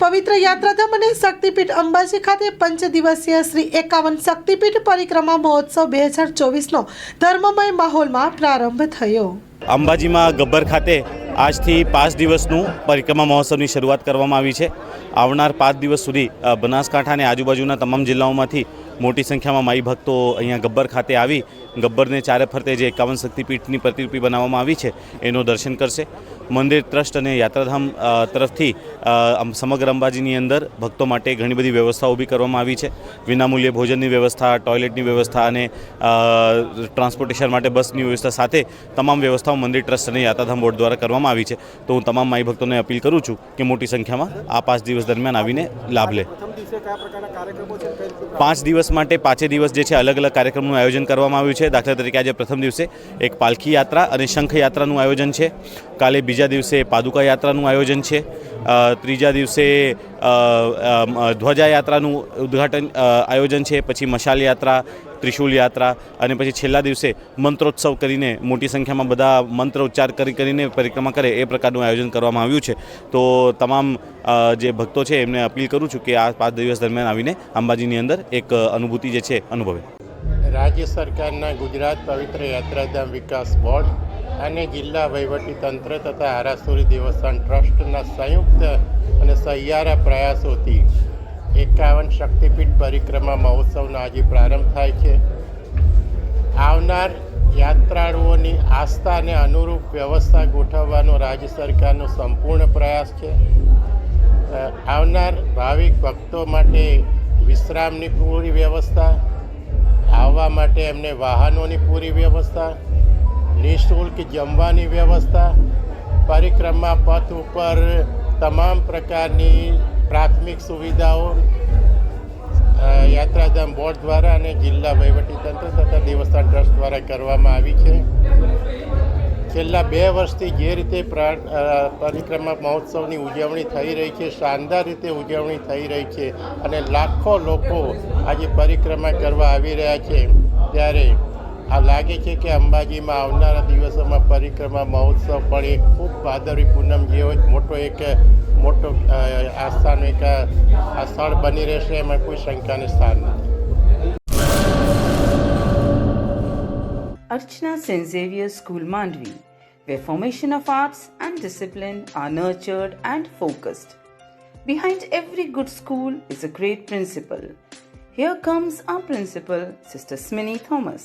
પવિત્ર યાત્રાધામ અને શક્તિપીઠ અંબાજી ખાતે પંચ દિવસીય શ્રી એકાવન શક્તિપીઠ પરિક્રમા મહોત્સવ બે હજાર ચોવીસનો ધર્મમય માહોલમાં પ્રારંભ થયો. અંબાજીમાં ગબ્બર ખાતે આજથી પાંચ દિવસનું પરિક્રમા મહોત્સવની શરૂઆત કરવામાં આવી છે. આવનાર પાંચ દિવસ સુધી બનાસકાંઠા અને આજુબાજુના તમામ જિલ્લાઓમાંથી મોટી સંખ્યામાં માઈ ભક્તો અહીંયા ગબ્બર ખાતે આવી ગબ્બરને ચારે ફરતે જે એકાવન શક્તિપીઠની પ્રતિરૂપી બનાવવામાં આવી છે, એનું દર્શન કરશે. મંદિર ટ્રસ્ટ અને યાત્રાધામ તરફથી સમગ્ર અંબાજીની અંદર ભક્તો માટે ઘણી બધી વ્યવસ્થા ઊભી કરવામાં આવી છે. વિનામૂલ્યે ભોજનની વ્યવસ્થા, ટોયલેટની વ્યવસ્થા અને ટ્રાન્સપોર્ટેશન માટે બસની વ્યવસ્થા સાથે તમામ વ્યવસ્થાઓ મંદિર ટ્રસ્ટ અને યાત્રાધામ બોર્ડ દ્વારા કરવામાં આવી છે. તો હું તમામ માઈ ભક્તોને અપીલ કરું છું કે મોટી સંખ્યામાં આ પાંચ દિવસ દરમિયાન આવીને લાભ લે. પાંચ દિવસ માટે પાંચે દિવસ જે છે અલગ અલગ કાર્યક્રમનું આયોજન કરવામાં આવ્યું છે. દાખલા તરીકે આજે પ્રથમ દિવસે એક પાલખી યાત્રા અને શંખ યાત્રાનું આયોજન છે. કાલે બીજા દિવસે પાદુકા યાત્રાનું આયોજન છે. ત્રીજા દિવસે ધ્વજા યાત્રાનું ઉદ્ઘાટન આયોજન છે, પછી મશાલ યાત્રા, ત્રિશુલ યાત્રા અને પછી છેલ્લા દિવસે મંત્રોત્સવ કરીને મોટી સંખ્યામાં બધા મંત્ર ઉચ્ચાર કરી, કરીને પરિક્રમા કરે એ પ્રકારનું આયોજન કરવામાં આવ્યું છે. તો તમામ જે ભક્તો છે એમને અપીલ કરું છું કે આ પાંચ દિવસ દરમિયાન આવીને અંબાજીની અંદર એક અનુભૂતિ જે છે અનુભવે. રાજ્ય સરકારના ગુજરાત પવિત્ર યાત્રાધામ વિકાસ બોર્ડ અને જિલ્લા વહીવટીતંત્ર તથા આરાસુરી દેવસ્થાન ટ્રસ્ટના સંયુક્ત અને સહિયારા પ્રયાસોથી એકાવન શક્તિપીઠ પરિક્રમા મહોત્સવનો આજે પ્રારંભ થાય છે. આવનાર યાત્રાળુઓની આસ્થાને અનુરૂપ વ્યવસ્થા ગોઠવવાનો રાજ્ય સરકારનો સંપૂર્ણ પ્રયાસ છે. આવનાર ભાવિક ભક્તો માટે વિશ્રામની પૂરી વ્યવસ્થા, આવવા માટે એમને વાહનોની પૂરી વ્યવસ્થા નિઃશુલ્ક જમવાની વ્યવસ્થા, પરિક્રમા પથ ઉપર તમામ પ્રકારની પ્રાથમિક સુવિધાઓ યાત્રાધામ બોર્ડ દ્વારા અને જિલ્લા વહીવટીતંત્ર તથા દેવસ્થાન ટ્રસ્ટ દ્વારા કરવામાં આવી છે. છેલ્લા બે વર્ષથી જે રીતે પ્રા- પરિક્રમા મહોત્સવની ઉજવણી થઈ રહી છે, શાનદાર રીતે ઉજવણી થઈ રહી છે અને લાખો લોકો આજે પરિક્રમા કરવા આવી રહ્યા છે. ત્યારે લાગે છે કે અંબાજીમાં આવનારા દિવસોમાં પરિક્રમા મહોત્સવ પણ એક ખૂબ ભાદરવી પૂનમ જેવો એક મોટો એક મોટો અ, એક આ સ્થળ બની રહેશે એમાં કોઈ શંકાને સ્થાન નથી Archana St. Xavier School Mandvi, where formation of arts and discipline are nurtured and focused. Behind every good school is a great principal. Here comes our principal, Sister Sminny Thomas.